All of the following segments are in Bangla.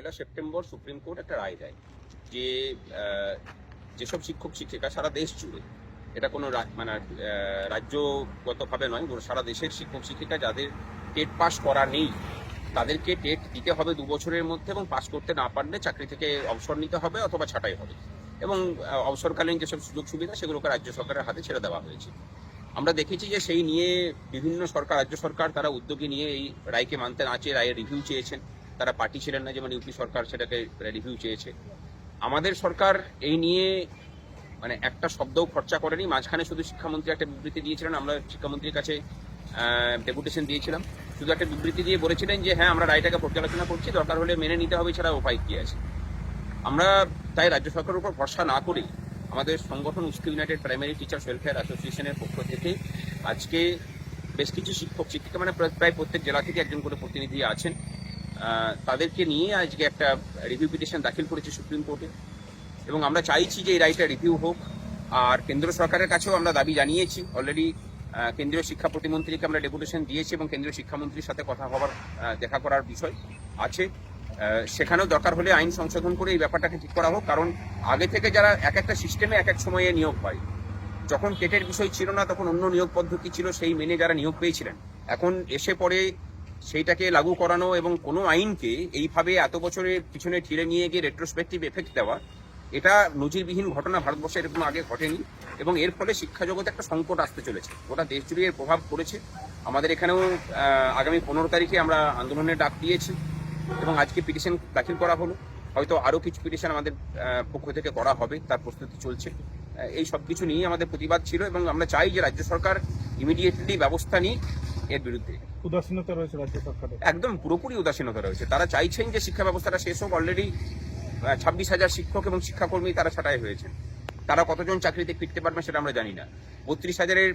পয়লা সেপ্টেম্বর সুপ্রিম কোর্ট একটা রায় দেয় যে যেসব শিক্ষক, শিক্ষিকা সারা দেশ জুড়ে, এটা কোনো মানে রাজ্যগতভাবে নয় সারা দেশের শিক্ষক, শিক্ষিকা যাদের টেট পাস করা নেই, তাদেরকে টেট দিতে হবে দু বছরের মধ্যে এবং পাস করতে না পারলে চাকরি থেকে অবসর নিতে হবে অথবা ছাঁটাই হবে। এবং অবসরকালীন যেসব সুযোগ সুবিধা, সেগুলোকে রাজ্য সরকারের হাতে ছেড়ে দেওয়া হয়েছে। আমরা দেখেছি যে সেই নিয়ে বিভিন্ন সরকার, রাজ্য সরকার তারা উদ্যোগী নিয়ে এই রায়কে মানতে না চেয়ে, রায়ের রিভিউ চেয়েছেন। তারা পার্টি ছিলেন না, যেমন ইউপি সরকার সেটাকে রিভিউ চেয়েছে। আমাদের সরকার এই নিয়ে মানে একটা শব্দও খরচা করেনি। মাঝখানে শুধু শিক্ষামন্ত্রী একটা বিবৃতি দিয়েছিলেন, আমরা শিক্ষামন্ত্রীর কাছে ডেপুটেশন দিয়েছিলাম। শুধু একটা বিবৃতি দিয়ে বলেছিলেন যে হ্যাঁ আমরা রায়টাকে পর্যালোচনা করছি, দরকার হলে মেনে নিতে হবে ছাড়া উপায় কি আছে? আমরা তাই রাজ্য সরকারের উপর ভরসা না করেই আমাদের সংগঠন উস্কি ইউনাইটেড প্রাইমারি টিচার্স ওয়েলফেয়ার অ্যাসোসিয়েশনের পক্ষ থেকে আজকে বেশ কিছু শিক্ষক, শিক্ষিকা মানে প্রায় প্রত্যেক জেলা থেকে একজন করে প্রতিনিধি আছেন। তাদেরকে নিয়ে আজকে একটা রিভিউ পিটিশন দাখিল করেছে সুপ্রিম কোর্টে। এবং আমরা চাইছি যে এই রায়টা রিভিউ হোক। আর কেন্দ্র সরকারের কাছেও আমরা দাবি জানিয়েছি। অলরেডি কেন্দ্রীয় শিক্ষা প্রতিমন্ত্রীকে আমরা ডেপুটেশন দিয়েছি এবং কেন্দ্রীয় শিক্ষামন্ত্রীর সাথে কথা হওয়ার দেখা করার বিষয় আছে। সেখানেও দরকার হলে আইন সংশোধন করে এই ব্যাপারটাকে ঠিক করা হোক। কারণ আগে থেকে যারা এক একটা সিস্টেমে এক এক সময়ে নিয়োগ পায়, যখন টেটের বিষয় ছিল না, তখন অন্য নিয়োগ পদ্ধতি ছিল, সেই মেনে যারা নিয়োগ পেয়েছিলেন। এখন এসে পরে সেইটাকে লাগু করানো এবং কোনো আইনকে এইভাবে এত বছরের পিছনে ঠেলে নিয়ে গিয়ে রেট্রোস্পেক্টিভ এফেক্ট দেওয়া, এটা নজিরবিহীন ঘটনা ভারতবর্ষে এরকম আগে ঘটেনি এবং এর ফলে শিক্ষা জগতে একটা সংকট আসতে চলেছে। গোটা দেশ জুড়ে এর প্রভাব পড়েছে। আমাদের এখানেও আগামী পনেরো তারিখে আমরা আন্দোলনের ডাক দিয়েছি এবং আজকে পিটিশন দাখিল করা হলো। হয়তো আরও কিছু পিটিশন আমাদের পক্ষ থেকে করা হবে, তার প্রস্তুতি চলছে। এই সব কিছু নিয়ে আমাদের প্রতিবাদ ছিল এবং আমরা চাই যে রাজ্য সরকার ইমিডিয়েটলি ব্যবস্থা নিই এর বিরুদ্ধে। উদাসীনতা রয়েছে রাজ্য সরকারের। একদম পুরোপুরি উদাসীনতা রয়েছে। তারা চাইছেন যে শিক্ষা ব্যবস্থাটা শেষ হোক। অলরেডি ছাব্বিশ হাজার শিক্ষক এবং শিক্ষাকর্মী তারা ছাঁটাই হয়েছেন। তারা কতজন চাকরিতে ফিরতে পারবে সেটা আমরা জানি না। বত্রিশ হাজারের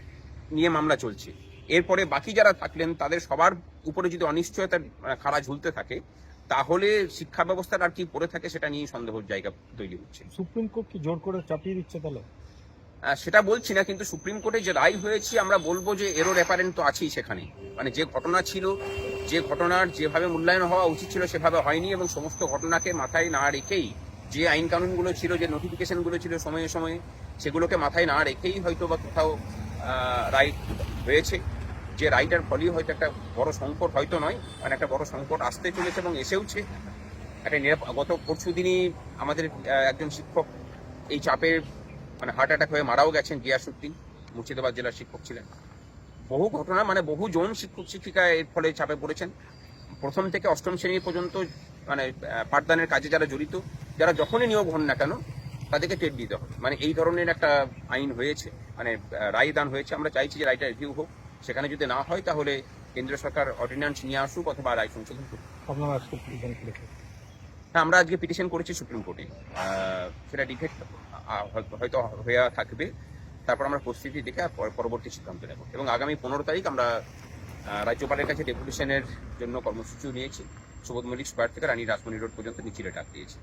নিয়ে মামলা চলছে। এরপরে বাকি যারা থাকলেন তাদের সবার উপরে যদি অনিশ্চয়তা খাড়া ঝুলতে থাকে তাহলে শিক্ষা ব্যবস্থার আর কি পড়ে থাকে সেটা নিয়ে সন্দেহের জায়গা তৈরি হচ্ছে। সুপ্রিম কোর্ট কি জোর করে চাপিয়ে দিচ্ছে তাহলে? সেটা বলছি না, কিন্তু সুপ্রিম কোর্টে যে রায় হয়েছে, আমরা বলব যে এরও অ্যাপারেন্ট তো আছেই সেখানে। মানে যে ঘটনা ছিল, যে ঘটনার যেভাবে মূল্যায়ন হওয়া উচিত ছিল সেভাবে হয়নি এবং সমস্ত ঘটনাকে মাথায় না রেখেই যে আইন কানুনগুলো ছিল, যে নোটিফিকেশনগুলো ছিল সময়ে সময়ে, সেগুলোকে মাথায় না রেখেই হয়তো বা কোথাও রায় হয়েছে। যে রাইটার ফলেই হয়তো একটা বড় সংকট হয়তো নয় মানে একটা বড় সংকট আসতে চলেছে এবং এসেওছে। একটা গত পরশু দিনই আমাদের একজন শিক্ষক এই চাপের মানে হার্ট অ্যাটাক হয়ে মারাও গেছেন গিয়াসুদ্দিন মুর্শিদাবাদ জেলার শিক্ষক ছিলেন। বহু ঘটনা মানে বহু জন শিক্ষক, শিক্ষিকা এর ফলে চাপে পড়েছেন। প্রথম থেকে অষ্টম শ্রেণি পর্যন্ত মানে পাঠদানের কাজে যারা জড়িত, যারা যখনই নিয়োগ হন না কেন, তাদেরকে টেট দিতে হবে। মানে এই ধরনের একটা আইন হয়েছে মানে রায় দান হয়েছে। আমরা চাইছি যে রায়টা রিভিউ হোক। সেখানে যদি না হয়, তাহলে কেন্দ্র সরকার অর্ডিন্যান্স নিয়ে আসুক অথবা রায় সংশোধন করুক আপনারা আজকে পিটিশন করেছে হ্যাঁ আমরা আজকে পিটিশন করেছি সুপ্রিম কোর্টে সেটা ডিফেক্ট হয়তো হয়ে থাকবে। তারপর আমরা পরিস্থিতি দেখে পরবর্তী সিদ্ধান্ত নেব। এবং আগামী পনেরো তারিখ আমরা রাজ্যপালের কাছে ডেপুটেশনের জন্য কর্মসূচিও নিয়েছি। সুবোধ মল্লিক স্কোয়ার থেকে রানী রাজমণি রোড পর্যন্ত মিছিলে ডাক দিয়েছি।